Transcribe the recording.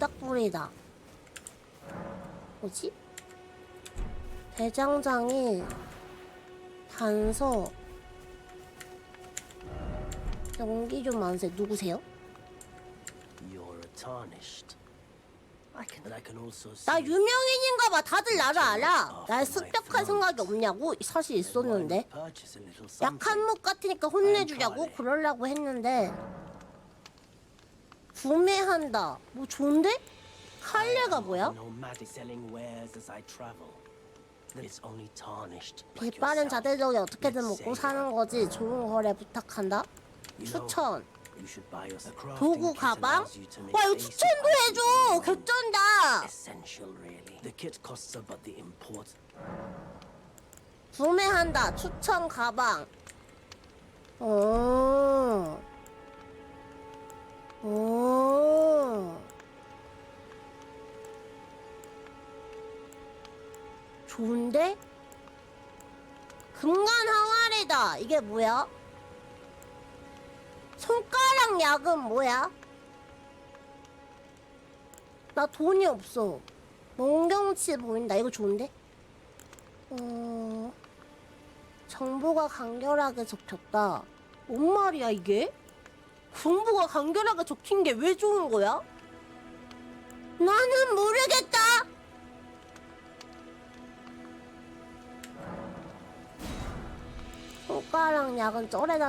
모닥불이다. 뭐지? 대장장이 단서 연기 좀 안세 누구세요? Also see 나 유명인인가 봐 다들 나를 알아 날 습격할 생각이 없냐고 사실 있었는데 약한. 목 같으니까 혼내주려고 그러려고 했는데 구매한다 뭐 좋은데? 할례가 뭐야? Nomadic selling wares as I travel. It's only tarnished. 비 like 빠른 yourself. 자대적이 어떻게든 먹고 사는 거지 좋은 거래 부탁한다 You know, 추천 you should buy 도구 kit 가방? allows you to make 와 이거 basic 추천도 items 해줘 with 개쩐다 Essential, really. The kit costs about the import. 구매한다 추천 가방 오. 좋은데? 금간 항아리다 이게 뭐야? 손가락 약은 뭐야? 나 돈이 없어 멍경치 보인다 이거 좋은데? 어... 정보가 간결하게 적혔다. 뭔 말이야 이게? 정보가 간결하게 적힌 게 왜 좋은 거야? 손가락 약은 쩔에다